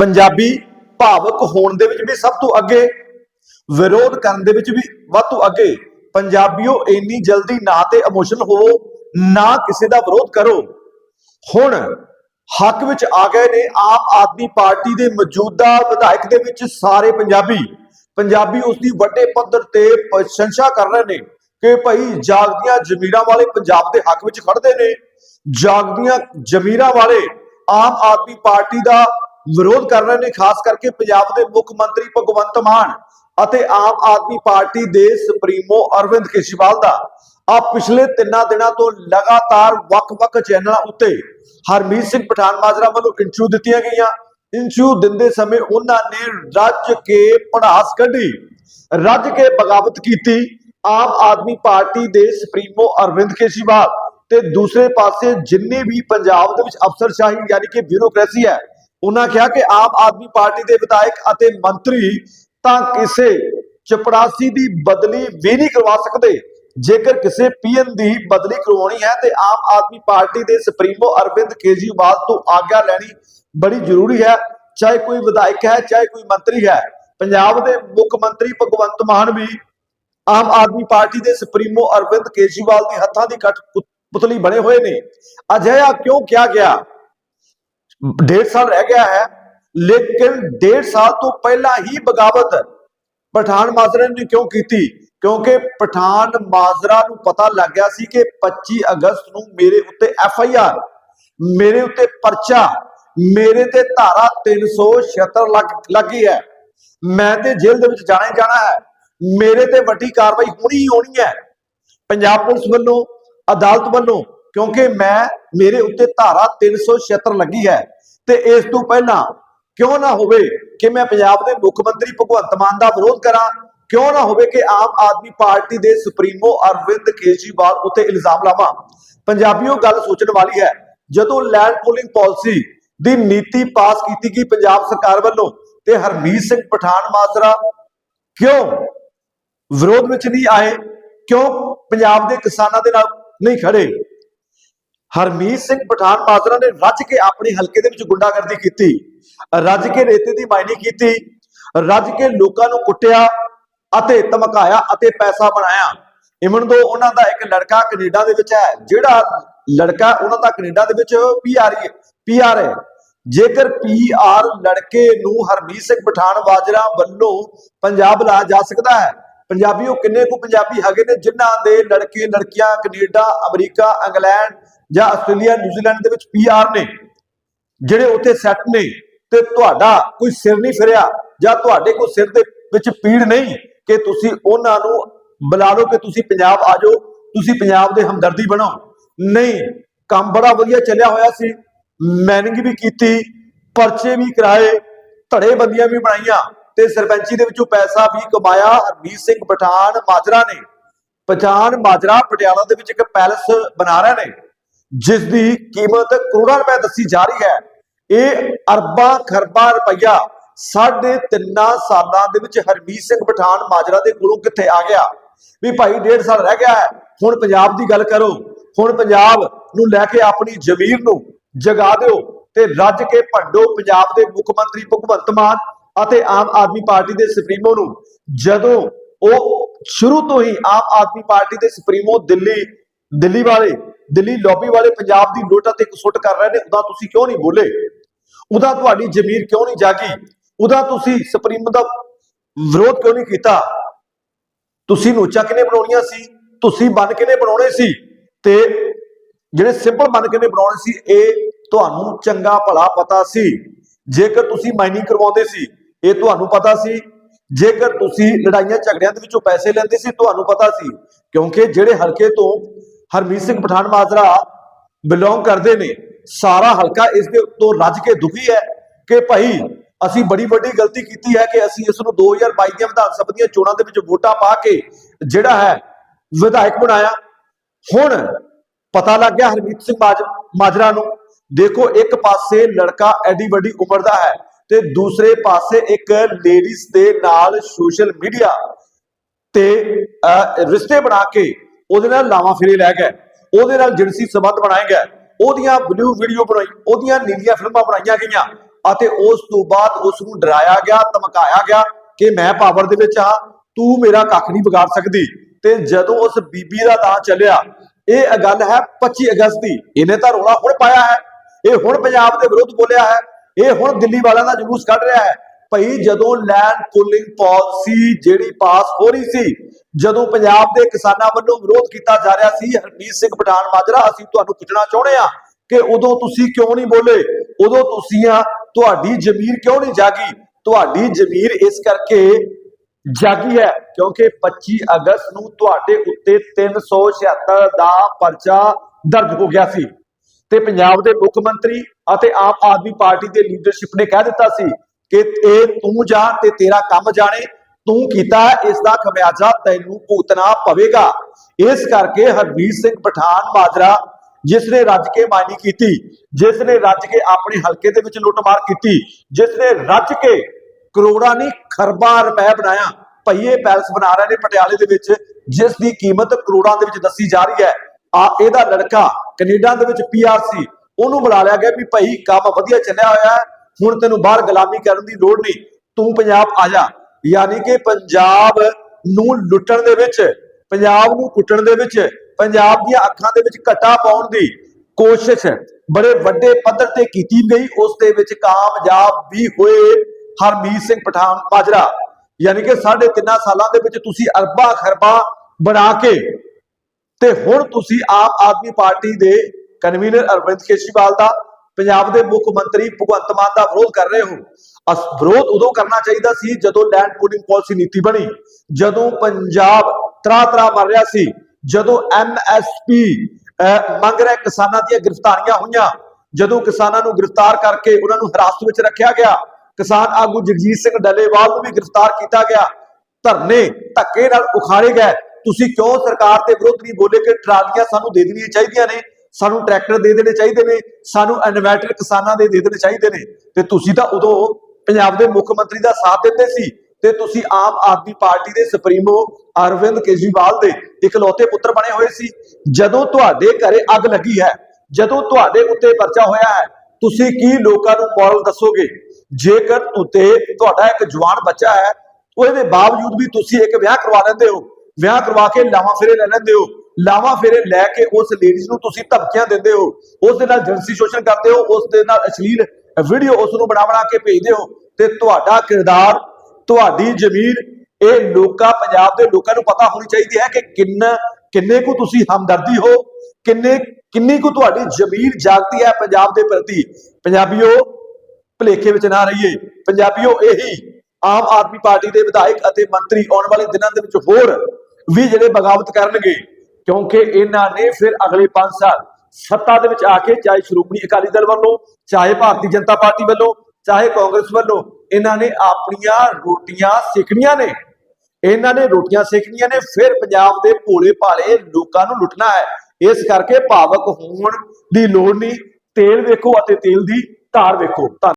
ਪੰਜਾਬੀ ਭਾਵਕ ਹੋਣ ਦੇ ਵਿੱਚ ਵੀ ਸਭ ਤੋਂ ਅੱਗੇ, ਵਿਰੋਧ ਕਰਨ ਦੇ ਵਿੱਚ ਵੀ ਵੱਧ ਤੋਂ ਅੱਗੇ। ਪੰਜਾਬੀਓ, ਇੰਨੀ ਜਲਦੀ ਨਾ ਤੇ ਇਮੋਸ਼ਨਲ ਹੋਵੋ, ਨਾ ਕਿਸੇ ਦਾ ਵਿਰੋਧ ਕਰੋ। ਹੁਣ ਹੱਕ ਵਿੱਚ ਆ ਗਏ ਨੇ ਆਮ ਆਦਮੀ ਪਾਰਟੀ ਦੇ ਮੌਜੂਦਾ ਵਿਧਾਇਕ ਦੇ ਵਿੱਚ ਸਾਰੇ ਪੰਜਾਬੀ। ਪੰਜਾਬੀ ਉਸ ਦੀ ਵੱਡੇ ਪੱਧਰ ਤੇ ਪ੍ਰਸ਼ੰਸਾ ਕਰ ਰਹੇ ਨੇ ਕਿ ਭਾਈ ਜਾਗਦੀਆਂ ਜ਼ਮੀਰਾਂ ਵਾਲੇ ਪੰਜਾਬ ਦੇ ਹੱਕ ਵਿੱਚ ਖੜਦੇ ਨੇ। ਜਾਗਦੀਆਂ ਜ਼ਮੀਰਾਂ ਵਾਲੇ ਆਮ ਆਦਮੀ ਪਾਰਟੀ ਦਾ ਵਿਰੋਧ ਕਰ ਰਹੇ ਨੇ, ਖਾਸ ਕਰਕੇ ਪੰਜਾਬ ਦੇ ਮੁੱਖ ਮੰਤਰੀ ਭਗਵੰਤ ਮਾਨ ਅਤੇ ਆਮ ਆਦਮੀ ਪਾਰਟੀ ਦੇ ਸੁਪਰੀਮੋ ਅਰਵਿੰਦ ਕੇਜਰੀਵਾਲ ਦਾ। ਆ ਪਿਛਲੇ ਤਿੰਨਾਂ ਦਿਨਾਂ ਤੋਂ ਲਗਾਤਾਰ ਵੱਖ-ਵੱਖ ਚੈਨਲਾਂ ਉੱਤੇ ਹਰਮੀਤ ਸਿੰਘ ਪਠਾਨ ਮਾਜਰਾ ਵੱਲੋਂ ਇੰਟਰਵਿਊ ਦਿੱਤੀਆਂ ਗਈਆਂ। ਇੰਟਰਵਿਊ ਦਿੰਦੇ ਸਮੇਂ ਉਹਨਾਂ ਨੇ ਰੱਜ ਕੇ ਪੜਾਸ ਕੱਢੀ, ਰੱਜ ਕੇ ਬਗਾਵਤ ਕੀਤੀ ਆਮ ਆਦਮੀ ਪਾਰਟੀ ਦੇ ਸੁਪਰੀਮੋ ਅਰਵਿੰਦ ਕੇਜਰੀਵਾਲ ਤੇ ਦੂਸਰੇ ਪਾਸੇ ਜਿੰਨੇ ਵੀ ਪੰਜਾਬ ਦੇ ਵਿੱਚ ਅਫਸਰਸ਼ਾਹੀ ਯਾਨੀ ਕਿ ਬਿਊਰੋਕ੍ਰੇਸੀ ਹੈ ਉਹਨਾਂ ਕਿਹਾ ਕਿ ਆਮ ਆਦਮੀ ਪਾਰਟੀ ਦੇ ਵਿਧਾਇਕ ਅਤੇ ਮੰਤਰੀ ਤਾਂ ਕਿਸੇ ਚਪੜਾਸੀ ਦੀ ਬਦਲੀ ਵੀ ਨਹੀਂ ਕਰਵਾ ਸਕਦੇ। ਜੇਕਰ ਕਿਸੇ ਪੀਐਨ ਦੀ ਬਦਲੀ ਕਰਵਾਉਣੀ ਹੈ, ਤੇ ਆਮ ਆਦਮੀ ਪਾਰਟੀ ਦੇ ਸੁਪਰੀਮੋ ਅਰਵਿੰਦ ਕੇਜਰੀਵਾਲ ਤੋਂ ਆਗਿਆ ਲੈਣੀ ਬੜੀ ਜ਼ਰੂਰੀ ਹੈ। ਚਾਹੇ ਕੋਈ ਵਿਧਾਇਕ ਹੈ, ਚਾਹੇ ਕੋਈ ਮੰਤਰੀ ਹੈ। ਪੰਜਾਬ ਦੇ ਮੁੱਖ ਮੰਤਰੀ ਭਗਵੰਤ ਮਾਨ ਵੀ ਆਮ ਆਦਮੀ ਪਾਰਟੀ ਦੇ ਸੁਪਰੀਮੋ ਅਰਵਿੰਦ ਕੇਜਰੀਵਾਲ ਦੀ ਹੱਥਾਂ ਦੀ ਕੱਟ ਪੁਤਲੀ ਬਣੇ ਹੋਏ ਨੇ। ਅਜਿਹਾ ਕਿਉਂ ਕਿਹਾ ਗਿਆ? ਡੇਢ ਸਾਲ ਰਹਿ ਗਿਆ ਹੈ, ਲੇਕਿਨ ਡੇਢ ਸਾਲ ਤੋਂ ਪਹਿਲਾਂ ਹੀ ਬਗਾਵਤ ਪਠਾਨ ਮਾਜਰਾ ਨੇ ਕਿਉਂ ਕੀਤੀ? ਕਿਉਂਕਿ ਪਠਾਨ ਮਾਜਰਾ ਨੂੰ ਪਤਾ ਲੱਗ ਗਿਆ ਸੀ ਕਿ 25 ਅਗਸਤ ਨੂੰ ਮੇਰੇ ਉੱਤੇ ਐਫ ਆਈ ਆਰ, ਮੇਰੇ ਉੱਤੇ ਪਰਚਾ, ਮੇਰੇ ਤੇ ਧਾਰਾ 376 ਲੱਗ, ਲੱਗੀ ਹੈ। ਮੈਂ ਤੇ ਜੇਲ੍ਹ ਦੇ ਵਿੱਚ ਜਾਣਾ ਜਾਣਾ ਹੈ। ਮੇਰੇ ਤੇ ਵੱਡੀ ਕਾਰਵਾਈ ਹੋਣੀ ਹੀ ਹੋਣੀ ਹੈ। ਪੰਜਾਬ ਪੁਲਿਸ ਵੱਲੋਂ, ਅਦਾਲਤ ਵੱਲੋਂ, ਕਿਉਂਕਿ ਮੈਂ ਮੇਰੇ ਉੱਤੇ ਧਾਰਾ 376 ਲੱਗੀ ਹੈ ਤੇ ਇਸ ਤੋਂ ਪਹਿਲਾਂ ਕਿਉਂ ਨਾ ਹੋਵੇ ਕਿ ਮੈਂ ਪੰਜਾਬ ਦੇ ਮੁੱਖ ਮੰਤਰੀ ਭਗਵੰਤ ਮਾਨ ਦਾ ਵਿਰੋਧ ਕਰਾਂ, ਕਿਉਂ ਨਾ ਹੋਵੇ ਕਿ ਆਮ ਆਦਮੀ ਪਾਰਟੀ ਦੇ ਸੁਪਰੀਮੋ ਅਰਵਿੰਦ ਕੇਜਰੀਵਾਲ ਉੱਤੇ ਇਲਜ਼ਾਮ ਲਾਵਾਂ। ਪੰਜਾਬੀਓ, ਗੱਲ ਸੋਚਣ ਵਾਲੀ ਹੈ, ਜਦੋਂ ਲੈਂਡ ਪੂਲਿੰਗ ਪਾਲਿਸੀ ਦੀ ਨੀਤੀ ਪਾਸ ਕੀਤੀ ਗਈ ਪੰਜਾਬ ਸਰਕਾਰ ਵੱਲੋਂ ਤੇ ਹਰਮੀਤ ਸਿੰਘ ਪਠਾਨ ਮਾਜਰਾ ਕਿਉਂ ਵਿਰੋਧ ਵਿੱਚ ਨਹੀਂ ਆਏ, ਕਿਉਂ ਪੰਜਾਬ ਦੇ ਕਿਸਾਨਾਂ ਦੇ ਨਾਲ ਨਹੀਂ ਖੜੇ? ਹਰਮੀਤ ਸਿੰਘ ਪਠਾਨ ਮਾਜਰਾ ਨੇ ਰੱਜ ਕੇ ਆਪਣੇ ਹਲਕੇ ਦੇ ਵਿੱਚ ਗੁੰਡਾਗਰਦੀ ਕੀਤੀ, ਰੱਜ ਕੇ ਰੇਤੇ ਦੀ ਮਾਈਨਿੰਗ ਕੀਤੀ, ਰੱਜ ਕੇ ਲੋਕਾਂ ਨੂੰ ਕੁੱਟਿਆ ਅਤੇ ਧਮਕਾਇਆ ਅਤੇ ਪੈਸਾ ਬਣਾਇਆ। ਇਮਨ ਦੋ ਉਹਨਾਂ ਦਾ ਇੱਕ ਲੜਕਾ ਕੈਨੇਡਾ ਦੇ ਵਿੱਚ ਹੈ, ਜਿਹੜਾ ਲੜਕਾ ਉਹਨਾਂ ਦਾ ਕੈਨੇਡਾ ਦੇ ਵਿੱਚ ਪੀਆਰ ਪੀਆਰ ਹੈ ਜੇਕਰ ਪੀਆਰ ਲੜਕੇ ਨੂੰ ਹਰਮੀਤ ਸਿੰਘ ਪਠਾਨ ਮਾਜਰਾ ਵੱਲੋਂ ਪੰਜਾਬ ਲਾਇਆ ਜਾ ਸਕਦਾ ਹੈ ਪੰਜਾਬੀ ਉਹ ਕਿੰਨੇ ਕੁ ਪੰਜਾਬੀ ਹੈਗੇ ਨੇ, ਜਿਨ੍ਹਾਂ ਦੇ ਲੜਕੇ ਲੜਕੀਆਂ ਕੈਨੇਡਾ, ਅਮਰੀਕਾ, ਇੰਗਲੈਂਡ ਜਾਂ ਆਸਟ੍ਰੇਲੀਆ, ਨਿਊਜ਼ੀਲੈਂਡ ਦੇ ਵਿੱਚ ਪੀਆਰ ਨੇ, ਜਿਹੜੇ ਉੱਥੇ ਸੈੱਟ ਨੇ ਤੇ ਤੁਹਾਡਾ ਕੋਈ ਸਿਰ ਨਹੀਂ ਫਿਰਿਆ ਜਾਂ ਤੁਹਾਡੇ ਕੋਲ ਸਿਰ ਦੇ ਵਿੱਚ ਪੀੜ ਨਹੀਂ ਕਿ ਤੁਸੀਂ ਉਹਨਾਂ ਨੂੰ ਬੁਲਾ ਲਓ ਕਿ ਤੁਸੀਂ ਪੰਜਾਬ ਆ ਜਾਓ, ਤੁਸੀਂ ਪੰਜਾਬ ਦੇ ਹਮਦਰਦੀ ਬਣੋ ਨਹੀਂ, ਕੰਮ ਬੜਾ ਵਧੀਆ ਚੱਲਿਆ ਹੋਇਆ ਸੀ ਮੈਨਿੰਗ ਵੀ ਕੀਤੀ, ਪਰਚੇ ਵੀ ਕਰਾਏ ਧੜੇ ਬੰਦੀਆਂ ਵੀ ਬਣਾਈਆਂ। ਤੇ ਸਰਪੰਚੀ ਦੇ ਵਿੱਚੋਂ ਪੈਸਾ ਵੀ ਕਮਾਇਆ। ਹਰਮੀਤ ਸਿੰਘ ਪਠਾਨ ਮਾਜਰਾ ਨੇ। ਪਠਾਨ ਮਾਜਰਾ ਪਟਿਆਲਾ ਦੇ ਵਿੱਚ ਇੱਕ ਪੈਲਸ ਬਣਾ ਰਹੇ ਨੇ, ਜਿਸ ਦੀ ਕੀਮਤ ਕਰੋੜਾਂ ਰੁਪਏ ਦੱਸੀ ਜਾ ਰਹੀ ਹੈ। ਇਹ ਅਰਬਾਂ ਖਰਬਾਂ ਰੁਪਈਆ ਸਾਢੇ ਤਿੰਨਾਂ ਸਾਲਾਂ ਦੇ ਵਿੱਚ ਹਰਮੀਤ ਸਿੰਘ ਪਠਾਨ ਮਾਜਰਾ ਦੇ ਕੋਲੋਂ ਕਿੱਥੇ ਆ ਗਿਆ? ਵੀ ਭਾਈ, ਡੇਢ ਸਾਲ ਰਹਿ ਗਿਆ ਹੈ। ਹੁਣ ਪੰਜਾਬ ਦੀ ਗੱਲ ਕਰੋ। ਹੁਣ ਪੰਜਾਬ ਨੂੰ ਲੈ ਕੇ ਆਪਣੀ ਜ਼ਮੀਰ ਨੂੰ ਜਗਾ ਦਿਓ ਤੇ ਰੱਜ ਕੇ ਭੰਡੋ ਪੰਜਾਬ ਦੇ ਮੁੱਖ ਮੰਤਰੀ ਭਗਵੰਤ ਮਾਨ ਅਤੇ ਆਮ ਆਦਮੀ ਪਾਰਟੀ ਦੇ ਸੁਪਰੀਮੋ ਨੂੰ, ਜਦੋਂ ਉਹ ਸ਼ੁਰੂ ਤੋਂ ਹੀ ਆਮ ਆਦਮੀ ਪਾਰਟੀ ਦੇ ਸੁਪਰੀਮੋ ਦਿੱਲੀ ਦਿੱਲੀ ਵਾਲੇ, ਦਿੱਲੀ ਲੌਬੀ ਵਾਲੇ ਪੰਜਾਬ ਦੀ ਲੋਟਾ ਤੇ ਸੁੱਟ ਕਰ ਰਹੇ ਨੇ, ਉਦੋਂ ਤੁਸੀਂ ਕਿਉਂ ਨਹੀਂ ਬੋਲੇ? ਉਹਦਾ ਤੁਹਾਡੀ ਜ਼ਮੀਰ ਕਿਉਂ ਨਹੀਂ ਜਾਗੀ? ਉਹਦਾ ਤੁਸੀਂ ਸੁਪਰੀਮੋ ਦਾ ਵਿਰੋਧ ਕਿਉਂ ਨਹੀਂ ਕੀਤਾ? ਤੁਸੀਂ ਨੋਚਾ ਕਿਨੇ ਬਣਾਉਣੀਆਂ ਸੀ? ਤੁਸੀਂ ਬਣ ਕਿਨੇ ਬਣਾਉਣੇ ਸੀ? ਤੇ ਜਿਹੜੇ ਸਿੰਪਲ ਬਣ ਕਿਨੇ ਬਣਾਉਣੇ ਸੀ, ਇਹ ਤੁਹਾਨੂੰ ਚੰਗਾ ਭਲਾ ਪਤਾ ਸੀ। ਜੇਕਰ ਤੁਸੀਂ ਮਾਈਨਿੰਗ ਕਰਵਾਉਂਦੇ ਸੀ ਇਹ ਤੁਹਾਨੂੰ ਪਤਾ ਸੀ। ਜੇਕਰ ਤੁਸੀਂ ਲੜਾਈਆਂ ਝਗੜਿਆਂ ਦੇ ਵਿੱਚੋਂ ਪੈਸੇ ਲੈਂਦੇ ਸੀ, ਤੁਹਾਨੂੰ ਪਤਾ ਸੀ। ਕਿਉਂਕਿ ਜਿਹੜੇ ਹਲਕੇ ਤੋਂ ਹਰਮੀਤ ਸਿੰਘ ਪਠਾਨ ਮਾਜਰਾ ਬਿਲੋਂਗ ਕਰਦੇ ਨੇ, ਸਾਰਾ ਹਲਕਾ ਇਸ ਦੇ ਤੋਂ ਰੱਜ ਕੇ ਦੁਖੀ ਹੈ ਕਿ ਭਾਈ ਅਸੀਂ ਬੜੀ ਵੱਡੀ ਗਲਤੀ ਕੀਤੀ ਹੈ ਕਿ ਅਸੀਂ ਇਸ ਨੂੰ 2022 ਦੀਆਂ ਵਿਧਾਨ ਸਭਾ ਦੀਆਂ ਚੋਣਾਂ ਦੇ ਵਿੱਚ ਵੋਟਾਂ ਪਾ ਕੇ ਜਿਹੜਾ ਹੈ ਵਿਧਾਇਕ ਬਣਾਇਆ। ਹੁਣ ਪਤਾ ਲੱਗ ਗਿਆ ਹਰਮੀਤ ਸਿੰਘ ਮਾਜ- ਮਾਜਰਾ ਨੂੰ। ਦੇਖੋ, ਇੱਕ ਪਾਸੇ ਲੜਕਾ ਐਡੀ ਵੱਡੀ ਉਮਰ ਦਾ ਹੈ। ਤੇ ਦੂਸਰੇ ਪਾਸੇ ਇੱਕ ਲੇਡੀਜ਼ ਦੇ ਨਾਲ ਸੋਸ਼ਲ ਮੀਡੀਆ ਤੇ ਅਹ, ਰਿਸ਼ਤੇ ਬਣਾ ਕੇ ਉਹਦੇ ਨਾਲ ਲਾਵਾਂ ਫੇਰੇ ਲੈ ਗਏ। ਉਹਦੇ ਨਾਲ ਜਿਨਸੀ ਸੰਬੰਧ ਬਣਾਏ ਗਏ। ਉਹਦੀਆਂ ਬਲੂ ਵੀਡੀਓ ਬਣਾਈ ਉਹਦੀਆਂ ਨੀਲੀਆਂ ਫਿਲਮਾਂ ਬਣਾਈਆਂ ਗਈਆਂ ਅਤੇ ਉਸ ਤੋਂ ਬਾਅਦ ਉਸ ਨੂੰ ਡਰਾਇਆ ਗਿਆ ਧਮਕਾਇਆ ਗਿਆ ਕਿ ਮੈਂ ਪਾਵਰ ਦੇ ਵਿੱਚ ਆ ਤੂੰ ਮੇਰਾ ਕੱਖ ਨਹੀਂ ਵਿਗਾੜ ਸਕਦੀ। ਤੇ ਜਦੋਂ ਉਸ ਬੀਬੀ ਦਾ ਨਾਂ ਚੱਲਿਆ ਇਹ ਗੱਲ ਹੈ 25 ਅਗਸਤ ਦੀ। ਇਹਨੇ ਤਾਂ ਰੋਲਾ ਹੁਣ ਪਾਇਆ ਹੈ। ਇਹ ਹੁਣ ਪੰਜਾਬ ਦੇ ਵਿਰੁੱਧ ਬੋਲਿਆ ਹੈ। ਇਹ ਹੁਣ ਦਿੱਲੀ ਵਾਲਿਆਂ ਦਾ ਜਲੂਸ ਕੱਢ ਰਿਹਾ ਹੈ। ਭਈ ਜਦੋਂ ਲੈਂਡ ਪੂਲਿੰਗ ਪਾਲਿਸੀ ਜਿਹੜੀ ਪਾਸ ਹੋ ਰਹੀ ਸੀ, ਜਦੋਂ ਪੰਜਾਬ ਦੇ ਕਿਸਾਨਾਂ ਵੱਲੋਂ ਵਿਰੋਧ ਕੀਤਾ ਜਾ ਰਿਹਾ ਸੀ ਹਰਮੀਤ ਸਿੰਘ ਪਠਾਨ ਮਾਜਰਾ, ਅਸੀਂ ਤੁਹਾਨੂੰ ਪੁੱਛਣਾ ਚਾਹੁੰਦੇ ਆ ਕਿ ਉਦੋਂ ਤੁਸੀਂ ਕਿਉਂ ਨਹੀਂ ਬੋਲੇ? ਉਦੋਂ ਤੁਸੀਂ ਆ, ਤੁਹਾਡੀ ਜ਼ਮੀਰ ਕਿਉਂ ਨਹੀਂ ਜਾਗੀ? ਤੁਹਾਡੀ ਜ਼ਮੀਰ ਇਸ ਕਰਕੇ ਜਾਗੀ ਹੈ ਕਿਉਂਕਿ 25 ਅਗਸਤ ਨੂੰ ਤੁਹਾਡੇ ਉੱਤੇ 376 ਦਾ ਪਰਚਾ ਦਰਜ ਹੋ ਗਿਆ ਸੀ। ਤੇ ਪੰਜਾਬ ਦੇ ਮੁੱਖ ਮੰਤਰੀ ਅਤੇ ਆਮ ਆਦਮੀ ਪਾਰਟੀ ਦੇ ਲੀਡਰਸ਼ਿਪ ਨੇ ਕਹਿ ਦਿੱਤਾ ਸੀ ਕਿ ਇਹ ਤੂੰ ਜਾਣ ਤੇ ਤੇਰਾ ਕੰਮ ਜਾਣੇ, ਤੂੰ ਕੀਤਾ ਇਸ ਦਾ ਖਮਿਆਜ਼ਾ ਤੈਨੂੰ ਭੁਗਤਣਾ ਪਵੇਗਾ। ਇਸ ਕਰਕੇ ਹਰਵੀਰ ਸਿੰਘ ਪਠਾਨ ਮਾਜਰਾ, ਜਿਸ ਨੇ ਰੱਜ ਕੇ ਮਾਇਨੀ ਕੀਤੀ, ਜਿਸ ਨੇ ਰੱਜ ਕੇ ਆਪਣੇ ਹਲਕੇ ਦੇ ਵਿੱਚ ਲੁੱਟਮਾਰ ਕੀਤੀ, ਜਿਸ ਨੇ ਰੱਜ ਕੇ ਕਰੋੜਾਂ ਨਹੀਂ ਖਰਬਾਂ ਰੁਪਏ ਬਣਾਇਆ, ਭਈਏ ਪੈਲਸ ਬਣਾ ਰਹੇ ਨੇ ਪਟਿਆਲੇ ਦੇ ਵਿੱਚ, ਜਿਸ ਦੀ ਕੀਮਤ ਕਰੋੜਾਂ ਦੇ ਵਿੱਚ ਦੱਸੀ ਜਾ ਰਹੀ ਹੈ। ਆ ਇਹਦਾ ਲੜਕਾ ਕੈਨੇਡਾ ਦੇ ਵਿੱਚ ਪੀਆਰ ਸੀ, ਉਹਨੂੰ ਬੁਲਾ ਲਿਆ ਗਿਆ ਵੀ ਭਾਈ ਕੰਮ ਵਧੀਆ ਚੱਲਿਆ ਹੋਇਆ ਹੁਣ ਤੈਨੂੰ ਬਾਹਰ ਗੁਲਾਮੀ ਕਰਨ ਦੀ ਲੋੜ ਨਹੀਂ, ਤੂੰ ਪੰਜਾਬ ਆ ਜਾ। ਯਾਨੀ ਕਿ ਪੰਜਾਬ ਨੂੰ ਲੁੱਟਣ ਦੇ ਵਿੱਚ, ਪੰਜਾਬ ਨੂੰ ਕੁੱਟਣ ਦੇ ਵਿੱਚ, ਪੰਜਾਬ ਦੀਆਂ ਅੱਖਾਂ ਦੇ ਵਿੱਚ ਘਟਾ ਪਾਉਣ ਦੀ ਕੋਸ਼ਿਸ਼ ਬੜੇ ਵੱਡੇ ਪੱਧਰ ਤੇ ਕੀਤੀ ਗਈ, ਉਸ ਦੇ ਵਿੱਚ ਕਾਮਯਾਬ ਵੀ ਹੋਏ ਹਰਮੀਤ ਸਿੰਘ ਪਠਾਨ ਮਾਜਰਾ ਯਾਨੀ ਕਿ ਸਾਢੇ ਤਿੰਨਾਂ ਸਾਲਾਂ ਦੇ ਵਿੱਚ ਤੁਸੀਂ ਅਰਬਾਂ ਖਰਬਾਂ ਬਣਾ ਕੇ ਤੇ ਹੁਣ ਤੁਸੀਂ ਆਮ ਆਦਮੀ ਪਾਰਟੀ ਦੇ ਕਨਵੀਨਰ ਅਰਵਿੰਦ ਕੇਜਰੀਵਾਲ ਦਾ, ਪੰਜਾਬ ਦੇ ਮੁੱਖ ਮੰਤਰੀ ਭਗਵੰਤ ਮਾਨ ਦਾ ਵਿਰੋਧ ਕਰ ਰਹੇ ਹੋ। ਅਸ, ਵਿਰੋਧ ਉਦੋਂ ਕਰਨਾ ਚਾਹੀਦਾ ਸੀ ਜਦੋਂ ਲੈਂਡ ਪੂਲਿੰਗ ਪਾਲਿਸੀ ਨੀਤੀ ਬਣੀ, ਜਦੋਂ ਪੰਜਾਬ ਤਰਾ ਤਰਾ ਮਰ ਰਿਹਾ ਸੀ, ਜਦੋਂ ਐਮਐਸਪੀ ਮੰਗ ਰਹੇ ਕਿਸਾਨਾਂ ਦੀਆਂ ਗ੍ਰਿਫਤਾਰੀਆਂ ਹੋਈਆਂ, ਜਦੋਂ ਕਿਸਾਨਾਂ ਨੂੰ ਗ੍ਰਿਫਤਾਰ ਕਰਕੇ ਉਹਨਾਂ ਨੂੰ ਹਿਰਾਸਤ ਵਿੱਚ ਰੱਖਿਆ ਗਿਆ, ਕਿਸਾਨ ਆਗੂ ਜਗਜੀਤ ਸਿੰਘ ਡੱਲੇਵਾਲ ਨੂੰ ਵੀ ਗ੍ਰਿਫਤਾਰ ਕੀਤਾ ਗਿਆ, ਧਰਨੇ ਧੱਕੇ ਨਾਲ ਉਖਾੜੇ ਗਏ ਤੁਸੀਂ ਕਿਉਂ ਸਰਕਾਰ ਦੇ ਵਿਰੁੱਧ ਨਹੀਂ ਬੋਲੇ ਕਿ ਟਰਾਲੀਆਂ ਸਾਨੂੰ ਦੇ ਦੇਣੀਆਂ ਚਾਹੀਦੀਆਂ ਨੇ, ਸਾਨੂੰ ਟਰੈਕਟਰ ਦੇ ਦੇਣੇ ਚਾਹੀਦੇ ਨੇ, ਸਾਨੂੰ ਇਨਵੈਟਰ ਕਿਸਾਨਾਂ ਦੇ ਦੇ ਦੇਣੇ ਚਾਹੀਦੇ ਨੇ? ਤੇ ਤੁਸੀਂ ਤਾਂ ਉਦੋਂ ਪੰਜਾਬ ਦੇ ਮੁੱਖ ਮੰਤਰੀ ਦਾ ਸਾਥ ਦਿੰਦੇ ਸੀ ਤੇ ਤੁਸੀਂ ਆਮ ਆਦਮੀ ਪਾਰਟੀ ਦੇ ਸੁਪਰੀਮੋ ਅਰਵਿੰਦ ਕੇਜਰੀਵਾਲ ਦੇ ਇਕਲੌਤੇ ਪੁੱਤਰ ਬਣੇ ਹੋਏ ਸੀ। ਜਦੋਂ ਤੁਹਾਡੇ ਘਰੇ ਅੱਗ ਲੱਗੀ ਹੈ, ਜਦੋਂ ਤੁਹਾਡੇ ਉੱਤੇ ਪਰਚਾ ਹੋਇਆ ਹੈ, ਤੁਸੀਂ ਕੀ ਲੋਕਾਂ ਨੂੰ ਮੋਰਲ ਦੱਸੋਗੇ? ਜੇਕਰ ਉੱਤੇ ਤੁਹਾਡਾ ਇੱਕ ਜਵਾਨ ਬੱਚਾ ਹੈ, ਉਹਦੇ ਬਾਵਜੂਦ ਵੀ ਤੁਸੀਂ ਇੱਕ ਵਿਆਹ ਕਰਵਾ ਲੈਂਦੇ ਹੋ ਵਿਆਹ ਕਰਵਾ ਕੇ ਲਾਵਾਂ ਫੇਰੇ ਲੈ ਲੈਂਦੇ ਹੋ। ਲਾਵਾਂ ਫੇਰੇ ਲੈ ਕੇ ਉਸ ਲੇਡੀਜ਼ ਨੂੰ ਤੁਸੀਂ ਧਮਕੀਆਂ ਦਿੰਦੇ ਹੋ। ਉਸ ਦੇ ਨਾਲ ਜਨਸੀ ਸ਼ੋਸ਼ਣ ਕਰਦੇ ਹੋ। ਉਸ ਦੇ ਨਾਲ ਅਸ਼ਲੀਲ ਵੀਡੀਓ ਉਸ ਨੂੰ ਬਣਾ ਬਣਾ ਕੇ ਭੇਜਦੇ ਹੋ। ਤੇ ਤੁਹਾਡਾ ਕਿਰਦਾਰ, ਤੁਹਾਡੀ ਜ਼ਮੀਰ, ਇਹ ਲੋਕਾਂ, ਪੰਜਾਬ ਦੇ ਲੋਕਾਂ ਨੂੰ ਪਤਾ ਹੋਣੀ ਚਾਹੀਦੀ ਹੈ ਕਿ ਕਿੰਨਾ, ਕਿੰਨੇ ਕੁ ਤੁਸੀਂ ਹਮਦਰਦੀ ਹੋ, ਕਿੰਨੇ, ਕਿੰਨੀ ਕੁ ਤੁਹਾਡੀ ਜ਼ਮੀਰ ਜਾਗਦੀ ਹੈ ਪੰਜਾਬ ਦੇ ਪ੍ਰਤੀ। ਪੰਜਾਬੀਓ, ਭਲੇਖੇ ਵਿੱਚ ਨਾ ਰਹੀਏ। ਪੰਜਾਬੀਓ, ਇਹੀ ਆਮ ਆਦਮੀ ਪਾਰਟੀ ਦੇ ਵਿਧਾਇਕ ਅਤੇ ਮੰਤਰੀ ਆਉਣ ਵਾਲੇ ਦਿਨਾਂ ਦੇ ਵਿੱਚ ਹੋਰ ਵੀ ਜਿਹੜੇ ਬਗਾਵਤ ਕਰਨਗੇ, ਕਿਉਂਕਿ ਇਹਨਾਂ ਨੇ ਫਿਰ ਅਗਲੇ 5 ਸਾਲ ਸੱਤਾ ਦੇ ਵਿੱਚ ਆ ਕੇ ਚਾਹੇ ਸ਼੍ਰੋਮਣੀ ਅਕਾਲੀ ਦਲ ਵੱਲੋਂ, ਚਾਹੇ ਭਾਰਤੀ ਜਨਤਾ ਪਾਰਟੀ ਵੱਲੋਂ, ਚਾਹੇ ਕਾਂਗਰਸ ਵੱਲੋਂ, ਇਹਨਾਂ ਨੇ ਆਪਣੀਆਂ ਰੋਟੀਆਂ ਸੇਕਣੀਆਂ ਨੇ। ਇਹਨਾਂ ਨੇ ਰੋਟੀਆਂ ਸੇਕਣੀਆਂ ਨੇ, ਫਿਰ ਪੰਜਾਬ ਦੇ ਭੋਲੇ ਭਾਲੇ ਲੋਕਾਂ ਨੂੰ ਲੁੱਟਣਾ ਹੈ। ਇਸ ਕਰਕੇ ਭਾਵਕ ਹੋਣ ਦੀ ਲੋੜ ਨਹੀਂ। ਤੇਲ ਵੇਖੋ ਅਤੇ ਤੇਲ ਦੀ ਧਾਰ ਵੇਖੋ। ਧੰਨ